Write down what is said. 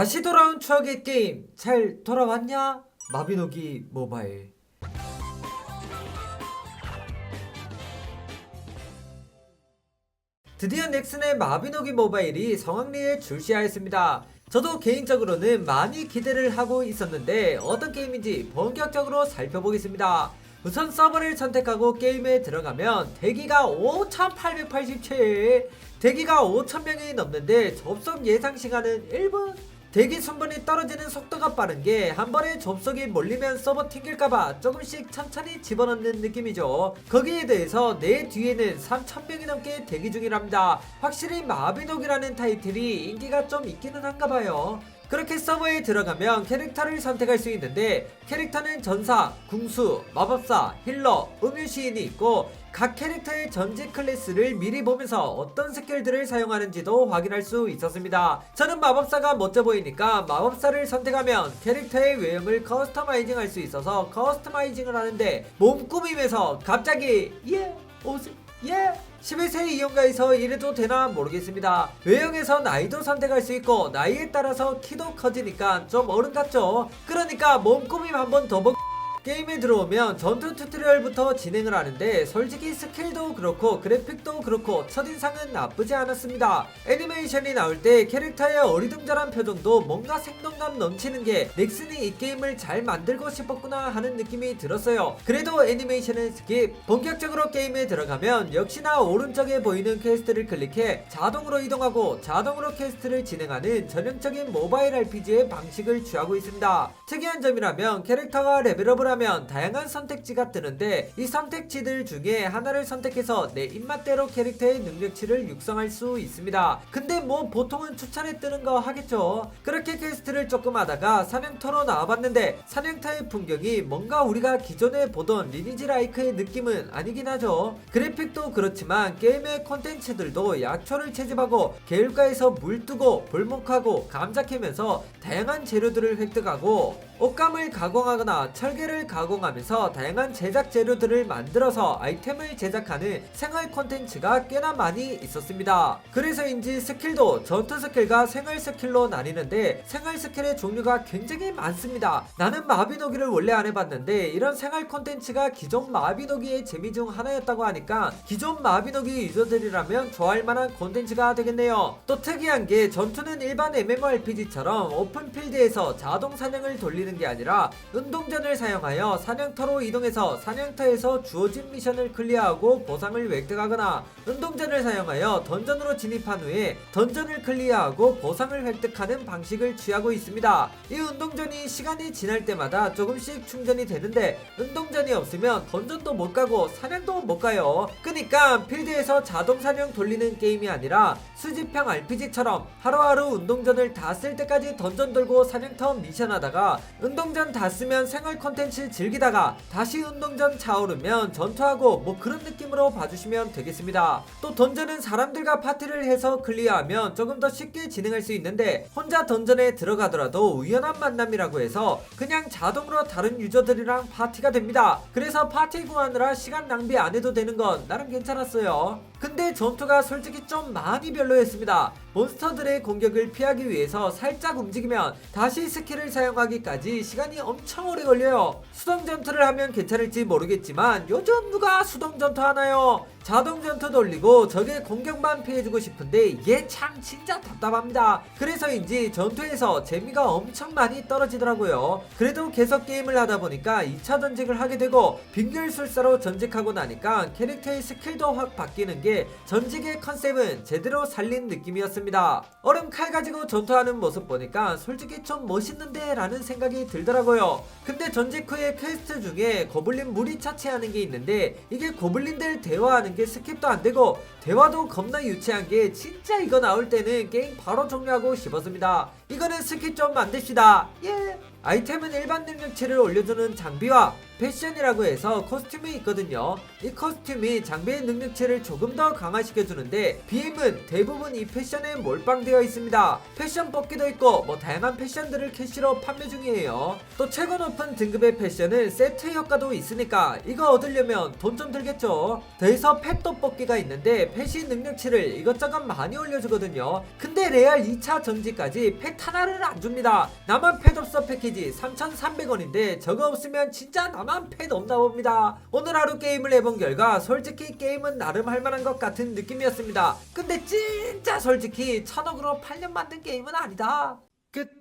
다시 돌아온 추억의 게임 잘 돌아왔냐? 마비노기 모바일 드디어 넥슨의 마비노기 모바일이 성황리에 출시하였습니다. 저도 개인적으로는 많이 기대를 하고 있었는데 어떤 게임인지 본격적으로 살펴보겠습니다. 우선 서버를 선택하고 게임에 들어가면 대기가 5887 대기가 5000명이 넘는데 접속 예상 시간은 1분 대기 순번이 떨어지는 속도가 빠른 게 한 번에 접속이 몰리면 서버 튕길까봐 조금씩 천천히 집어넣는 느낌이죠. 거기에 대해서 내 뒤에는 3,000명이 넘게 대기 중이랍니다. 확실히 마비노기라는 타이틀이 인기가 좀 있기는 한가 봐요. 그렇게 서버에 들어가면 캐릭터를 선택할 수 있는데 캐릭터는 전사, 궁수, 마법사, 힐러, 음유시인이 있고 각 캐릭터의 전직 클래스를 미리 보면서 어떤 스킬들을 사용하는지도 확인할 수 있었습니다. 저는 마법사가 멋져 보이니까 마법사를 선택하면 캐릭터의 외형을 커스터마이징 할 수 있어서 커스터마이징을 하는데 몸 꾸밈에서 갑자기 예 옷을 예 11세 이용가에서 이래도 되나 모르겠습니다. 외형에서 나이도 선택할 수 있고 나이에 따라서 키도 커지니까 좀 어른 같죠? 그러니까 몸 꾸밈 한번 더 보... 게임에 들어오면 전투 튜토리얼부터 진행을 하는데 솔직히 스킬도 그렇고 그래픽도 그렇고 첫인상은 나쁘지 않았습니다. 애니메이션이 나올 때 캐릭터의 어리둥절한 표정도 뭔가 생동감 넘치는 게 넥슨이 이 게임을 잘 만들고 싶었구나 하는 느낌이 들었어요. 그래도 애니메이션은 스킵. 본격적으로 게임에 들어가면 역시나 오른쪽에 보이는 퀘스트를 클릭해 자동으로 이동하고 자동으로 퀘스트를 진행하는 전형적인 모바일 RPG의 방식을 취하고 있습니다. 특이한 점이라면 캐릭터가 레벨업을 하면 다양한 선택지가 뜨는데 이 선택지들 중에 하나를 선택해서 내 입맛대로 캐릭터의 능력치를 육성할 수 있습니다. 근데 뭐 보통은 추천에 뜨는 거 하겠죠. 그렇게 퀘스트를 조금 하다가 사냥터로 나와봤는데 사냥터의 풍경이 뭔가 우리가 기존에 보던 리니지 라이크의 느낌은 아니긴 하죠. 그래픽도 그렇지만 게임의 콘텐츠들도 약초를 채집하고 개울가에서 물 뜨고 볼목하고 감자 캐면서 다양한 재료들을 획득하고 옷감을 가공하거나 철개를 가공하면서 다양한 제작 재료들을 만들어서 아이템을 제작하는 생활 콘텐츠가 꽤나 많이 있었습니다. 그래서인지 스킬도 전투 스킬과 생활 스킬로 나뉘는데 생활 스킬의 종류가 굉장히 많습니다. 나는 마비노기를 원래 안 해봤는데 이런 생활 콘텐츠가 기존 마비노기의 재미 중 하나였다고 하니까 기존 마비노기 유저들이라면 좋아할 만한 콘텐츠가 되겠네요. 또 특이한 게 전투는 일반 MMORPG처럼 오픈필드에서 자동 사냥을 돌리는 게 아니라 운동전을 사용하여 사냥터로 이동해서 사냥터에서 주어진 미션을 클리어하고 보상을 획득하거나 운동전을 사용하여 던전으로 진입한 후에 던전을 클리어하고 보상을 획득하는 방식을 취하고 있습니다. 이 운동전이 시간이 지날 때마다 조금씩 충전이 되는데 운동전이 없으면 던전도 못 가고 사냥도 못 가요. 그니까 필드에서 자동 사냥 돌리는 게임이 아니라 수집형 RPG처럼 하루하루 운동전을 다 쓸 때까지 던전 돌고 사냥터 미션 하다가 운동 전 다 쓰면 생활 컨텐츠 즐기다가 다시 운동 전 차오르면 전투하고 뭐 그런 느낌으로 봐주시면 되겠습니다. 또 던전은 사람들과 파티를 해서 클리어하면 조금 더 쉽게 진행할 수 있는데 혼자 던전에 들어가더라도 우연한 만남이라고 해서 그냥 자동으로 다른 유저들이랑 파티가 됩니다. 그래서 파티 구하느라 시간 낭비 안 해도 되는 건 나름 괜찮았어요. 근데 전투가 솔직히 좀 많이 별로였습니다. 몬스터들의 공격을 피하기 위해서 살짝 움직이면 다시 스킬을 사용하기까지 시간이 엄청 오래 걸려요. 수동 전투를 하면 괜찮을지 모르겠지만 요즘 누가 수동 전투 하나요? 자동 전투 돌리고 적의 공격만 피해주고 싶은데 이게 참 진짜 답답합니다. 그래서인지 전투에서 재미가 엄청 많이 떨어지더라고요. 그래도 계속 게임을 하다 보니까 2차 전직을 하게 되고 빙결술사로 전직하고 나니까 캐릭터의 스킬도 확 바뀌는 게 전직의 컨셉은 제대로 살린 느낌이었습니다. 얼음 칼 가지고 전투하는 모습 보니까 솔직히 좀 멋있는데 라는 생각이 들더라고요. 근데 전직 후에 퀘스트 중에 고블린 무리 처치하는 게 있는데 이게 고블린들 대화하는 게 스킵도 안 되고 대화도 겁나 유치한 게 진짜 이거 나올 때는 게임 바로 종료하고 싶었습니다. 이거는 스킵 좀 만듭시다. 예. 아이템은 일반 능력치를 올려주는 장비와 패션이라고 해서 코스튬이 있거든요. 이 코스튬이 장비의 능력치를 조금 더 강화시켜주는데 BM은 대부분 이 패션에 몰빵되어 있습니다. 패션 뽑기도 있고 뭐 다양한 패션들을 캐시로 판매 중이에요. 또 최고 높은 등급의 패션은 세트 효과도 있으니까 이거 얻으려면 돈 좀 들겠죠. 더해서 펫도 뽑기가 있는데 펫이 능력치를 이것저것 많이 올려주거든요. 근데 레알 2차 전지까지 펫 하나를 안 줍니다. 나만 펫 없어 패키지 3,300원인데 저거 없으면 진짜 나만 펫 없나 봅니다. 오늘 하루 게임을 해본 결과 솔직히 게임은 나름 할만한 것 같은 느낌이었습니다. 근데 진짜 솔직히 천억으로 8년 만든 게임은 아니다. 끝.